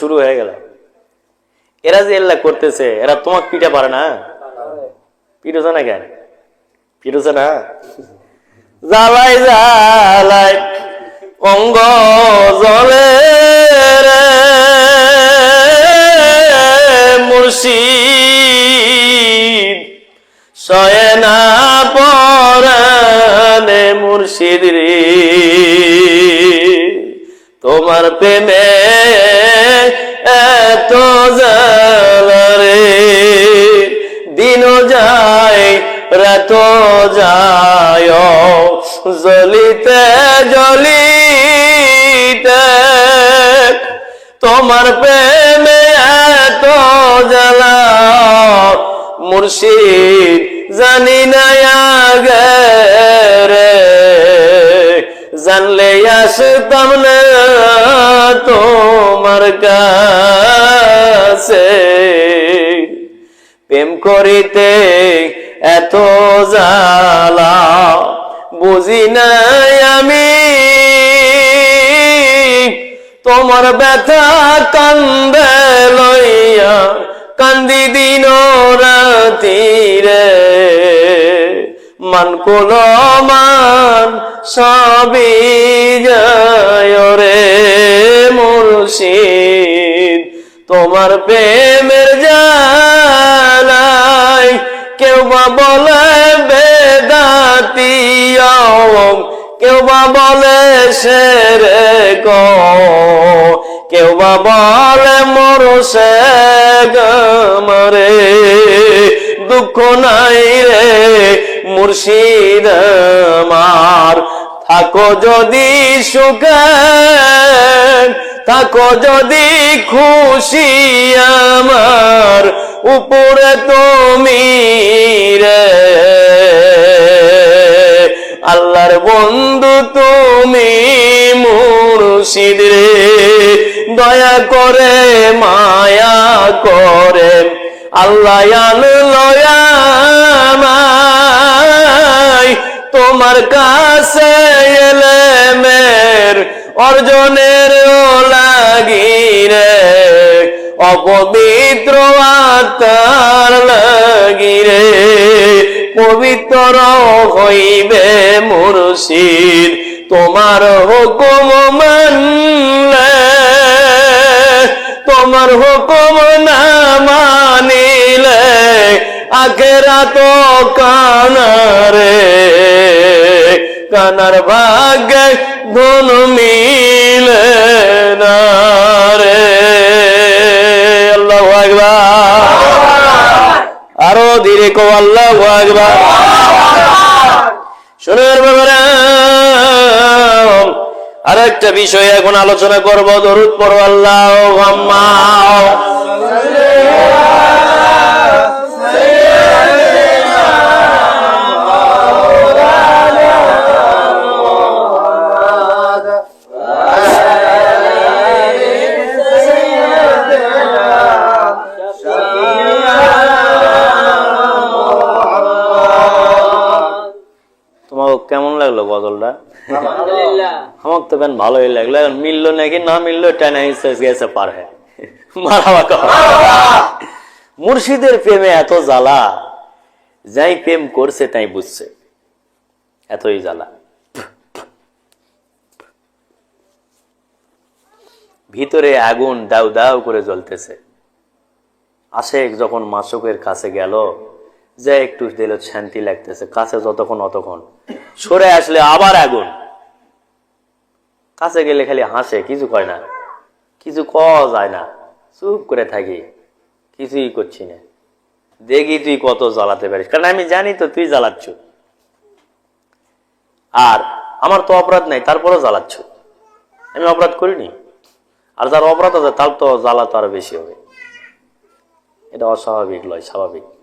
শুরু হয়ে গেল। এরা যে এল্লা করতেছে, এরা তোমাকে পিঠা পারে না? পিঠোছে না কেন? পিঠোছে না? জ্বালাই জ্বালাই, অঙ্গ জলে মুর্শিদ। সয়ে না পরানে মুর্শিদ রে। তোমার প্রেমে এত জ্বালা রে। দিনও যায় রাত যায় জ্বলিতে জ্বলিতে। তোমার প্রেমে এত জ্বালা, মুর্শিদ জানি না রে। জানলে আসতাম না তোমার কাছে। প্রেম করিতে এত জালা বুঝি নাই আমি। তোমার ব্যথা কান্দে লইয়া কান্দি দিন রাতিরে। মান কোন মান সবই যায় রে মুর্শিদ। তোমার প্রেমের জালাই কেউ বা বলে বেদাতিয়া কেউ বা বলে সেরে ক কেউ বা বলে মর সে গমরে দুঃখ নাই রে মুর্শিদ আমার। থাকো যদি সুখে, থাকো যদি খুশি আমার। উপরে তুমি রে আল্লাহর বন্ধু তুমি মুর্শিদ রে। দয়া করে, মায়া করে আল্লাহ আনলয়ামাই তোমার কাছে এলে মের অর্জনের লাগি রে অপবিত্র আত্মার লাগি রে পবিত্র হইবে মুর্শিদ, তোমার হুকুম মানলে, তোমার হুকুম না মানিলে আখেরা তো কানারে। কানার ভাগ্যে ধন মিলে না রে। আল্লাহু আরও ধীরে কো আল্লাহ আকবার। শোনার ব্যাপারে আরেকটা বিষয় এখন আলোচনা করব। দরুদ পড়ো আল্লাহ মুর্শিদের প্রেমে এত জ্বালা, যাই প্রেম করছে তাই বুঝছে। এতই জ্বালা। ভিতরে আগুন দাউ দাউ করে জ্বলতেছে। আশেক যখন মাসকের কাছে গেল, যে একটু দিল শান্তি লাগতেছে, কাছে যতক্ষণ অতক্ষণ। সরে আসলে আবার আগুন। কাছে গেলে খালি হাসে, কিছু কয় না। কিছু ক যায় না। চুপ করে থাকি। কিছুই করছি না। দেখি তুই কত জ্বালাতে পারিস। কারণ আমি জানি তো তুই জ্বালাচ্ছ। আর আমার তো অপরাধ নাই, তারপরেও জ্বালাচ্ছ। আমি অপরাধ করিনি। আর যার অপরাধ আছে, তার তো জ্বালা তো আরও বেশি হবে। এটা অস্বাভাবিক লয়, স্বাভাবিক।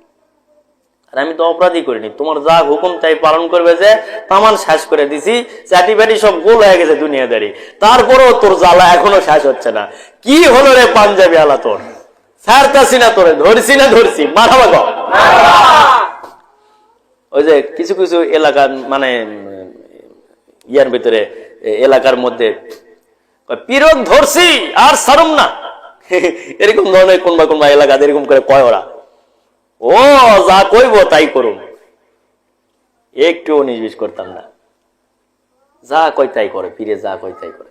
আর আমি তো অপরাধী করিনি। তোমার যা হুকুম তাই পালন করবে যে তামান শেষ করে দিছি চাটি বাটি সব গোল হয়ে গেছে দুনিয়াদারি। তারপরেও তোর জ্বালা এখনও শেষ হচ্ছে না। কি হলো রে পাঞ্জাবি আলা তোর? ছাড়তাছি না তোরে ধরছি না ধরছি মাথা ওই যে কিছু কিছু এলাকার মানে ইয়ার ভিতরে এলাকার মধ্যে কয়, ধরছি আর সারুম না। এরকম ধরনের কোনবা কোনবা এলাকা এরকম করে কয় ওরা। ও যা কইব তাই করুন। একটু নির্বিষ করতাম না। যা কয় তাই করে ফিরে যা কয় তাই করে।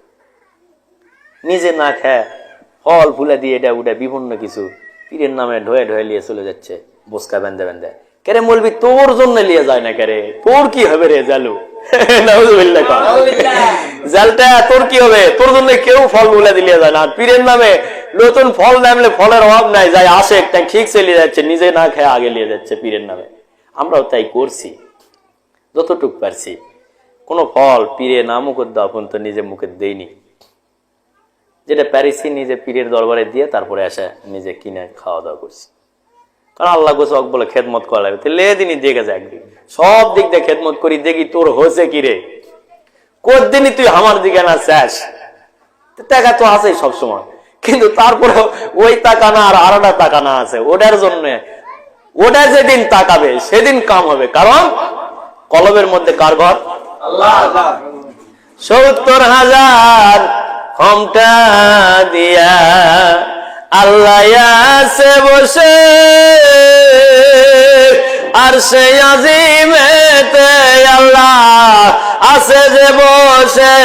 নিজে না খায় ফল ফুলে দিয়ে এটা উঠে বিভিন্ন কিছু পীরের নামে ঢয়ে ঢয়ে নিয়ে চলে যাচ্ছে বসকা বেঁধে বেঁধে। কেরে বলবি তোর জন্য নিয়ে যায় না কেরে তোর কি হবে রে জালু। জালটা তোর কি হবে? তোর জন্য কেউ ফল ফুলে দিলে যায় না। পীরের নামে নতুন ফল নামলে ফলের অভাব নাই, যাই আসে একটা ঠিক চলে যাচ্ছে, নিজে না খেয়ে আগে নিয়ে যাচ্ছে পীরের নামে। আমরাও তাই করছি, যতটুক পারছি। কোনো ফল পীরে না মুখের দেওয়া পর্যন্ত নিজে মুখে দেইনি যেটা প্যারিসি নিজে পীরের দরবারে দিয়ে তারপরে আসে নিজে কিনে খাওয়া দাওয়া করছি। কারণ আল্লাহ গোস বলে খেদমত করা লাগবে। তাহলে এদিনই দেখে যায় একদিন সব দিক দিয়ে খেদমত করি, দেখি তোর হয়েছে কি রে? কদিনই তুই আমার দিকে না শেষ টাকা তো আছেই সবসময়। কিন্তু তারপরে ওই টাকা না আর আলাদা টাকা না আছে। ওটার জন্য ওটা যেদিন তাকাবে, সেদিন কাম হবে। কারণ কলবের মধ্যে কার ঘর? সত্তর হাজার ক্ষমতা দিয়া আল্লাহ আছে বসে। আর সে আজিমেতে আল্লাহ আছে যে বসে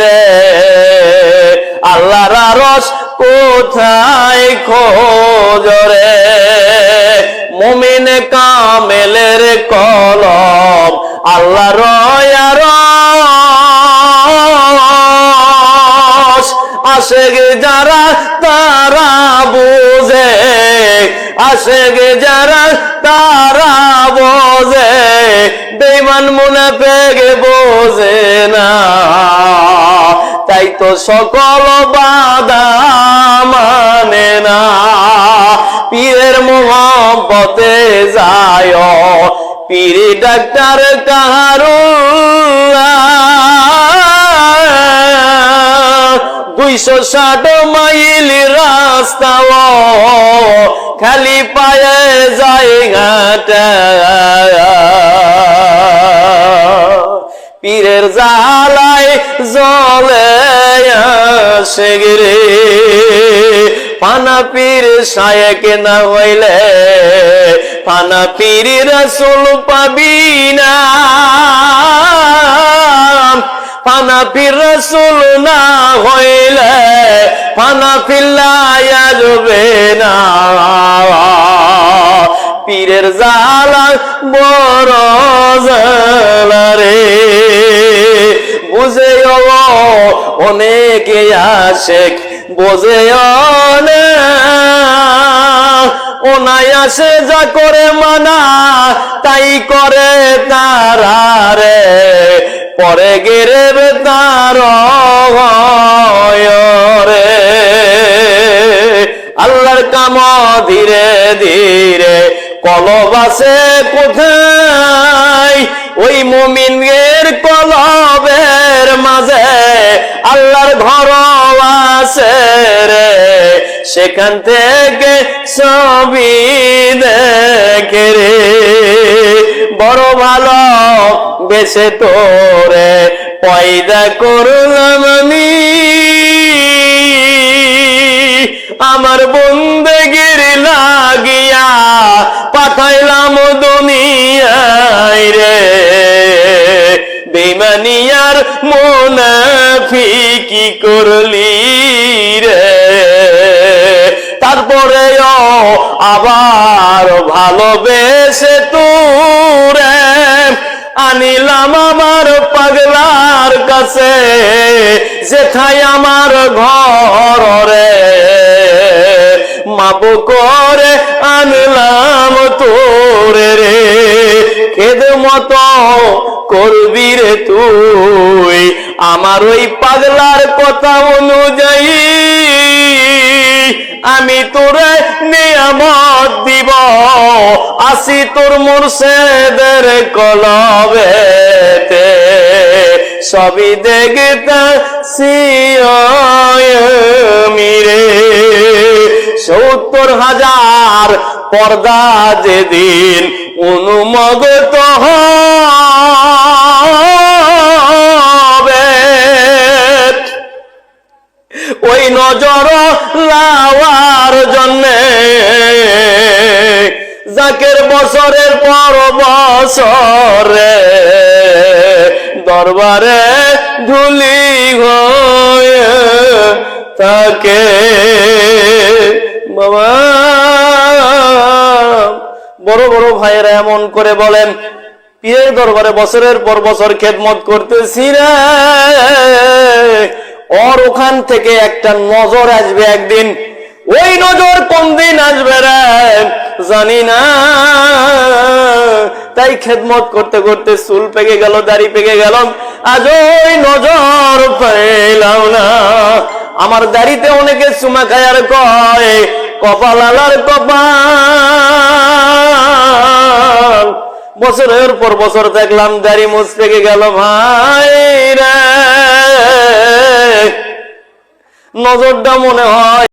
রে। আল্লাহর রস কোথায় খোঁজরে মুমিন কামেলের কলম আল্লাহ রয়ার আশেগে যারা তারা বুঝে আশেগে যারা তারা বোঝে বেমান মনে পেগে বোঝে না। তাই তো সকল বাধা মানে না। পীরের মোহব্বতে যায় পীরে ডাক্তার কাহারু দুইশো ষাট মাইল রাস্তা খালি পায়ে যায় পীরের জালায় জলে আসে রে পানা পীর সায়ক না হইলে পানা পীর রসুল পাবি না। পানা পীর রসুল না হইলে পানা পিল্লাইয়া যাবে না। পীরের জালা বড় জালা বুঝে অনেকে আসে বোঝে না আসে যা করে মানা, তাই করে তারা রে। পরে গেরে তার রে। আল্লাহর কাম ধীরে ধীরে কলবাসে কোথায়? ওই মুমিনের কলবের মাঝে আল্লাহর ঘর আছে রে, সেখান থেকে ছবি দেখে রে। বড় ভালো বেছে তোরে, পয়দা করলাম আমি। আমার বন্দেগির লাগিয়া পাঠাইলাম দুনিয়ায় রে। বিমানিয়ার বেমানিয়ার মোনাফিকি করলি রে? তারপরে আবার ভালোবেসে তুরে আনিলাম আমার পাগলার কাছে, যেথায় আমার ঘর রে। মাপ করে আনলাম তোরে রে। খেদ মতো করবি রে তুই। আমার ওই পাগলার কথা অনুযায়ী আমি তোরে নিয়ামত দিব। আসি তোর মুর্শেদের কলবেতে। সবই দেখতে মিরে। সত্তর হাজার পর্দা যেদিন অনুমগত হবে। ওই নজর লাওয়ার জন্যে জাকের বছরের পর বছরে দরবারে ধুলি হয়ে থাকে। বাবা বড় বড় ভাইয়েরা এমন করে বলেন, পীরের দরবারে বছরের পর বছর খেদমত করতেছি রে। ওর ওখান থেকে একটা নজর আসবে একদিন, ওই নজর কোন দিন আসবে রে? জানি না। তাই খেদমত করতে করতে চুল পেকে গেল, দাড়ি পেকে গেল, আজ ওই নজর পেলাম না। আমার দাড়িতে অনেকে চুমা খায় আর কয় কপাল কপাল। বছরের পর বছর দেখলাম দাড়ি মুছ থেকে গেল ভাই রে। নজরটা মনে হয়